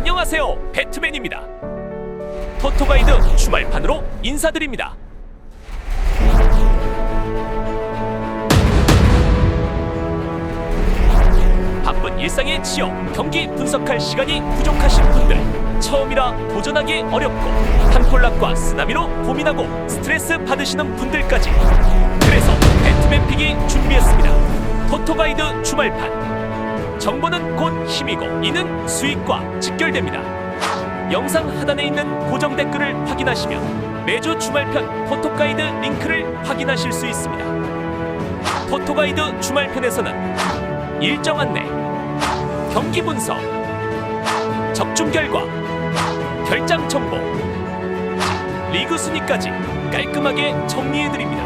안녕하세요. 배트맨입니다. 토토가이드 주말판으로 인사드립니다. 바쁜 일상에 치여 경기 분석할 시간이 부족하신 분들 처음이라 도전하기 어렵고 한콜락과 쓰나미로 고민하고 스트레스 받으시는 분들까지. 그래서 배트맨 픽이 준비했습니다. 토토가이드 주말판 정보는 곧 힘이고 이는 수익과 직결됩니다 영상 하단에 있는 고정 댓글을 확인하시면 매주 주말편 포토가이드 링크를 확인하실 수 있습니다 포토가이드 주말편에서는 일정 안내 경기 분석, 적중 결과, 결장 정보, 리그 순위까지 깔끔하게 정리해 드립니다.